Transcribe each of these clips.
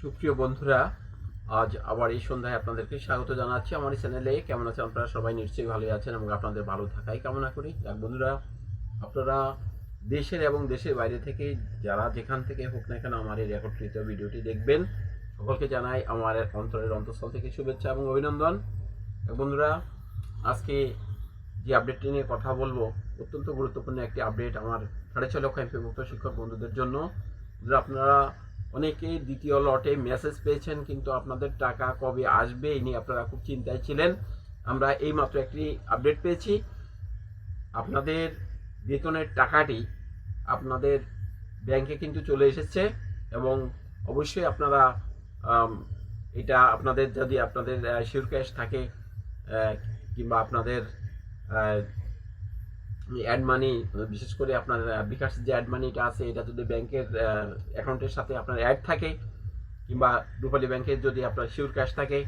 সুপ্রিয় বন্ধুরা, আজ আবার এই সন্ধ্যায় আপনাদেরকে স্বাগত জানাচ্ছি আমার চ্যানেলে। কেমন আছেন আপনারা? সবাই নিশ্চয়ই ভালোই আছেন এবং আপনাদের ভালো থাকাই কামনা করি। যাক বন্ধুরা, আপনারা দেশের এবং দেশের বাইরে থেকে যারা যেখান থেকে হোক না কেন আমার এই রেকর্ডকৃত ভিডিওটি দেখবেন, সকলকে জানাই আমার অন্তরের অন্তঃস্থল থেকে শুভেচ্ছা এবং অভিনন্দন। বন্ধুরা, আজকে যে আপডেটটি নিয়ে কথা বলব, অত্যন্ত গুরুত্বপূর্ণ একটি আপডেট আমার সাড়ে ছয় লক্ষ এমপি মুক্ত শিক্ষক বন্ধুদের জন্য। আপনারা অনেকেই দ্বিতীয় লটে মেসেজ পেয়েছেন, কিন্তু আপনাদের টাকা কবে আসবে এই নিয়ে আপনারা খুব চিন্তায় ছিলেন। আমরা এই মাত্র একটি আপডেট পেয়েছি। আপনাদের বেতনের টাকাটি আপনাদের ব্যাংকে কিন্তু চলে এসেছে এবং অবশ্যই আপনারা এটা আপনাদের যদি আপনাদের শিওর ক্যাশ থাকে কিংবা আপনাদের অ্যাড মানি বিশেষ করে আপনার বিকাশ যে অ্যাড মানিটা আছে, এটা যদি ব্যাংকের অ্যাকাউন্টের সাথে আপনার অ্যাড থাকে, কিংবা রূপালী ব্যাংকের যদি আপনার শিওর ক্যাশ থাকে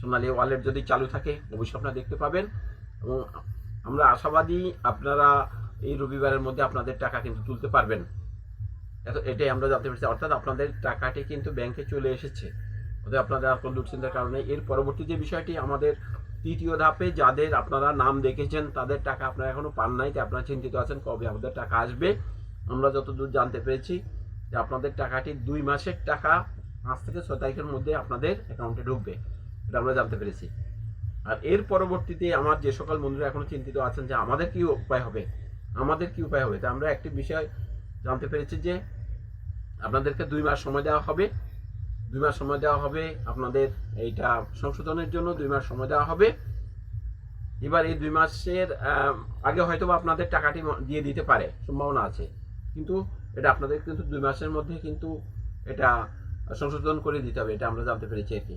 সোনালি ওয়ালেট যদি চালু থাকে, অবশ্যই আপনারা দেখতে পাবেন। এবং আমরা আশাবাদী আপনারা এই রবিবারের মধ্যে আপনাদের টাকা কিন্তু তুলতে পারবেন। এত, এটাই আমরা জানতে পেরেছি। অর্থাৎ আপনাদের টাকাটি কিন্তু ব্যাংকে চলে এসেছে। অতএব আপনাদের আর কোনো দুশ্চিন্তার কারণে এর পরবর্তী যে বিষয়টি আমাদের তৃতীয় ধাপে যাদের আপনারা নাম দেখেছেন, তাদের টাকা আপনারা এখনও পান নাই, তাই আপনারা চিন্তিত আছেন কবে আমাদের টাকা আসবে। আমরা যতদূর জানতে পেরেছি যে আপনাদের টাকাটি দুই মাসের টাকা পাঁচ থেকে ছয় তারিখের মধ্যে আপনাদের অ্যাকাউন্টে ঢুকবে, এটা আমরা জানতে পেরেছি। আর এর পরবর্তীতে আমার যে সকল বন্ধুরা এখনও চিন্তিত আছেন যে আমাদের কি উপায় হবে, আমাদের কি উপায় হবে, তা আমরা একটি বিষয় জানতে পেরেছি যে আপনাদেরকে দুই মাস সময় দেওয়া হবে। দুই মাস সময় দেওয়া হবে আপনাদের এইটা সংশোধনের জন্য দুই মাস সময় দেওয়া হবে। এবার এই দুই মাসের আগে হয়তো আপনাদের টাকাটি দিয়ে দিতে পারে, সম্ভাবনা আছে। কিন্তু এটা আপনাদের কিন্তু দুই মাসের মধ্যে কিন্তু এটা সংশোধন করে দিতে হবে, এটা আমরা জানতে পেরেছি আর কি।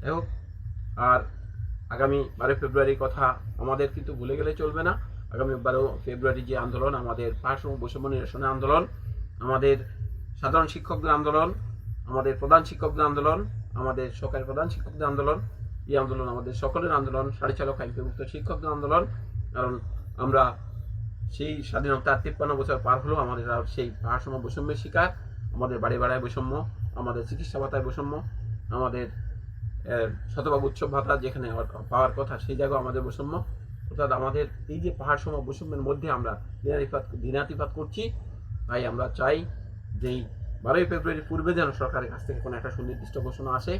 যাই হোক, আর আগামী বারো ফেব্রুয়ারির কথা আমাদের কিন্তু ভুলে গেলে চলবে না। আগামী বারো ফেব্রুয়ারি যে আন্দোলন, আমাদের পার্শ্ব বৈষম্য নিরসনের আন্দোলন, আমাদের সাধারণ শিক্ষকদের আন্দোলন আমাদের প্রধান শিক্ষকদের আন্দোলন, আমাদের সরকারি প্রধান শিক্ষকদের আন্দোলন, এই আন্দোলন আমাদের সকলের আন্দোলন সাড়ে চালক লক্ষ আইনপ্রভুক্ত শিক্ষকদের আন্দোলন, কারণ আমরা সেই স্বাধীনতার তিপ্পান্ন বছর পার হলো, আমাদের সেই ভারসাম্য বৈষম্যের শিকার, আমাদের বাড়ি বাড়ায় বৈষম্য, আমাদের চিকিৎসা ভাতায় বৈষম্য, আমাদের শতভাগ উৎসব ভাতা যেখানে পাওয়ার কথা, সেই জায়গায় আমাদের বৈষম্য। অর্থাৎ আমাদের এই যে পাহাড় সম বৈষম্যের মধ্যে আমরা দিনাতিপাত দিনাতিপাত করছি, তাই আমরা চাই যে এই বারোই ফেব্রুয়ারির পূর্বে যেন সরকারের কাছ থেকে কোনো একটা সুনির্দিষ্ট ঘোষণা আসে,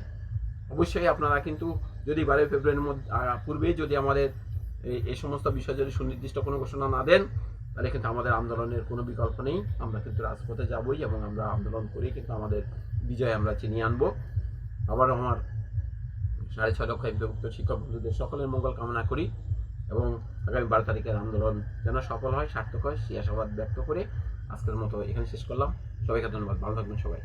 অবশ্যই আপনারা কিন্তু যদি বারোই ফেব্রুয়ারির মধ্যে পূর্বেই যদি আমাদের এই সমস্ত বিষয়ে যদি সুনির্দিষ্ট কোনো ঘোষণা না দেন, তাহলে কিন্তু আমাদের আন্দোলনের কোনো বিকল্প নেই। আমরা কিন্তু রাজপথে যাবই এবং আমরা আন্দোলন করে কিন্তু আমাদের বিজয় আমরা চিনিয়ে আনব। আবার আমার সাড়ে ছয় লক্ষ বিভক্ত শিক্ষক বন্ধুদের সকলের মঙ্গল কামনা করি এবং আগামী বারো তারিখের আন্দোলন যেন সফল হয়, সার্থক হয়, সেই আশাবাদ ব্যক্ত করে আজকের মতো এখানে শেষ করলাম। সবাইকে ধন্যবাদ। ভালো থাকবেন সবাই।